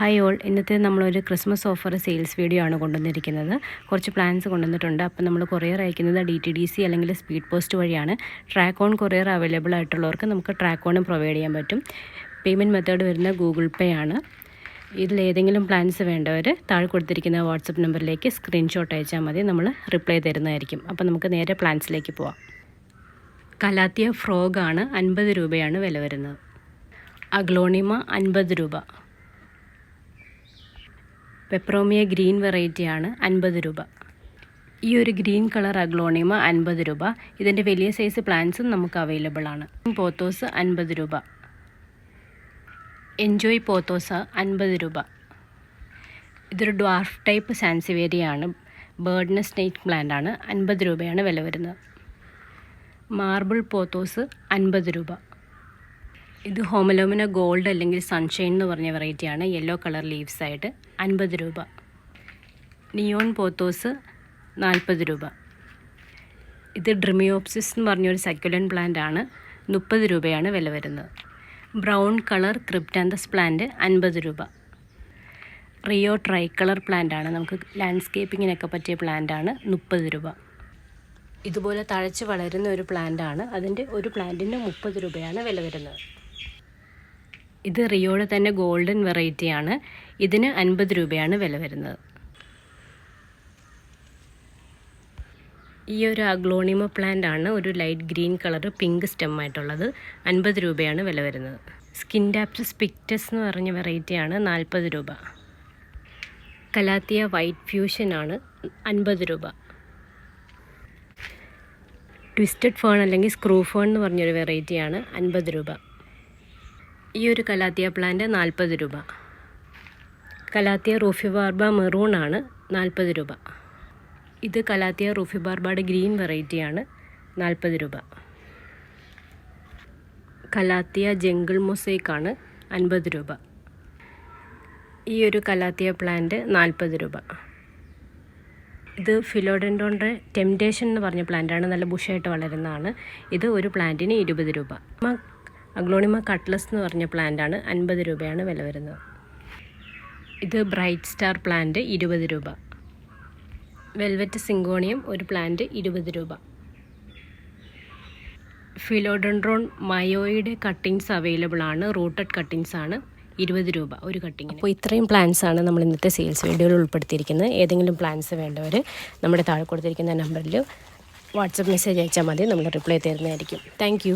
Hi all ഇന്നത്തെ നമ്മളൊരു Christmas offer sales video ആണ് കൊണ്ടുവന്നിരിക്കുന്നത്. കുറച്ച് പ്ലാൻസ് കൊണ്ടുവന്നിട്ടുണ്ട്. അപ്പോൾ നമ്മൾ കൊറിയർ അയക്കുന്നത് ഡി ടി ഡി സി അല്ലെങ്കിൽ സ്പീഡ് പോസ്റ്റ് വഴിയാണ്. ട്രാക്ക് ഓൺ കൊറിയർ അവൈലബിൾ ആയിട്ടുള്ളവർക്ക് നമുക്ക് ട്രാക്ക് ഓണും പ്രൊവൈഡ് ചെയ്യാൻ പറ്റും. പേയ്മെന്റ് മെത്തേഡ് വരുന്ന ഗൂഗിൾ പേ ആണ്. ഇതിലേതെങ്കിലും പ്ലാൻസ് വേണ്ടവർ താഴെ കൊടുത്തിരിക്കുന്ന വാട്സപ്പ് നമ്പറിലേക്ക് സ്ക്രീൻഷോട്ട് അയച്ചാൽ മതി. നമ്മൾ റിപ്ലൈ തരുന്നതായിരിക്കും. അപ്പോൾ നമുക്ക് നേരെ പ്ലാൻസിലേക്ക് പോവാം. കലാത്തിയ ഫ്രോഗാണ് അൻപത് രൂപയാണ് വില വരുന്നത്. അഗ്ലോണിമ അൻപത് രൂപ. പെപ്രോമിയ ഗ്രീൻ വെറൈറ്റിയാണ് അൻപത് രൂപ. ഈ ഒരു ഗ്രീൻ കളർ അഗ്ലോണിമ അൻപത് രൂപ. ഇതിന്റെ വലിയ സൈസ് പ്ലാന്റ്സും നമുക്ക് അവൈലബിൾ ആണ്. പോത്തോസ് അൻപത് രൂപ. എൻജോയ് പോത്തോസ അൻപത് രൂപ. ഇതൊരു ഡ്വാർഫ് ടൈപ്പ് സാൻസിവേരിയാണ് ബേർഡിന് സ്നേക്ക് പ്ലാന്റ് ആണ്. അൻപത് രൂപയാണ് വില വരുന്നത്. മാർബിൾ പോത്തോസ് അൻപത് രൂപ. ഇത് ഹോമലോമിന ഗോൾഡ് അല്ലെങ്കിൽ സൺഷൈൻ എന്ന് പറഞ്ഞ വെറൈറ്റിയാണ് യെല്ലോ കളർ ലീവ്സ് ആയിട്ട് അൻപത് രൂപ. നിയോൺ പോത്തോസ് നാൽപ്പത് രൂപ. ഇത് ഡ്രിമിയോപ്സിസ് എന്ന് പറഞ്ഞൊരു സക്യുലൻ പ്ലാന്റ് ആണ്. മുപ്പത് രൂപയാണ് വില വരുന്നത്. ബ്രൗൺ കളർ ക്രിപ്റ്റാന്തസ് പ്ലാന്റ് അൻപത് രൂപ. റിയോ ട്രൈ കളർ പ്ലാന്റ് ആണ്. നമുക്ക് ലാൻഡ്സ്കേപ്പിങ്ങിനൊക്കെ പറ്റിയ പ്ലാന്റ് ആണ്. മുപ്പത് രൂപ. ഇതുപോലെ തഴച്ച് വളരുന്ന ഒരു പ്ലാന്റ് ആണ്. അതിന്റെ ഒരു പ്ലാന്റിന് മുപ്പത് രൂപയാണ് വില വരുന്നത്. ഇത് റിയോയുടെ തന്നെ ഗോൾഡൻ വെറൈറ്റിയാണ്. ഇതിന് അൻപത് രൂപയാണ് വില വരുന്നത്. ഈ ഒരു അഗ്ലോണിമ പ്ലാന്റ് ആണ് ഒരു light green colour pink stem ആയിട്ടുള്ളത്. അൻപത് രൂപയാണ് വില വരുന്നത്. സ്കിൻ ഡാപ്റ്റസ് പിക്റ്റസ് എന്ന് പറഞ്ഞ വെറൈറ്റിയാണ് നാൽപ്പത് രൂപ. കലാത്തിയ വൈറ്റ് ഫ്യൂഷൻ ആണ് അൻപത് രൂപ. ട്വിസ്റ്റഡ് ഫേൺ അല്ലെങ്കിൽ സ്ക്രൂ ഫേൺ എന്ന് പറഞ്ഞൊരു വെറൈറ്റിയാണ് അൻപത് രൂപ. ഈ ഒരു കലാത്തിയ പ്ലാന്റ് നാൽപ്പത് രൂപ. കലാത്തിയ റൂഫി ബാർബ മെറൂൺ ആണ് നാൽപ്പത് രൂപ. ഇത് കലാത്തിയ റൂഫി ബാർബയുടെ ഗ്രീൻ വെറൈറ്റിയാണ് നാൽപ്പത് രൂപ. കലാത്തിയ ജംഗിൾ മൊസൈക്ക് ആണ് അൻപത് രൂപ. ഈ ഒരു കലാത്തിയ പ്ലാന്റ് നാൽപ്പത് രൂപ. ഇത് ഫിലോഡൻഡോണ്ടെ ടെംറ്റേഷൻ എന്ന് പറഞ്ഞ പ്ലാന്റാണ് നല്ല ബുഷായിട്ട് വളരുന്നതാണ്. ഇത് ഒരു പ്ലാന്റിന് ഇരുപത് രൂപ. അഗ്ലോണിമ കട്ട്ലസ് എന്ന് പറഞ്ഞ പ്ലാന്റാണ് അൻപത് രൂപയാണ് വില വരുന്നത്. ഇത് ബ്രൈറ്റ് സ്റ്റാർ പ്ലാന്റ് ഇരുപത് രൂപ. വെൽവെറ്റ് സിങ്കോണിയം ഒരു പ്ലാന്റ് ഇരുപത് രൂപ. ഫിലോഡൻഡ്രോൺ മയോയുടെ കട്ടിങ്സ് അവൈലബിൾ ആണ്. റൂട്ടഡ് കട്ടിങ്സ് ആണ് ഇരുപത് രൂപ ഒരു കട്ടിങ്ങിന്. അപ്പോൾ ഇത്രയും പ്ലാൻസ് ആണ് നമ്മൾ ഇന്നത്തെ സെയിൽസ് വീഡിയോയിൽ ഉൾപ്പെടുത്തിയിരിക്കുന്നത്. ഏതെങ്കിലും പ്ലാൻസ് വേണ്ടവർ നമ്മുടെ താഴെ കൊടുത്തിരിക്കുന്ന നമ്പറിൽ വാട്സപ്പ് മെസ്സേജ് അയച്ചാൽ മതി. നമ്മൾ റിപ്ലൈ തരുന്നതായിരിക്കും. താങ്ക്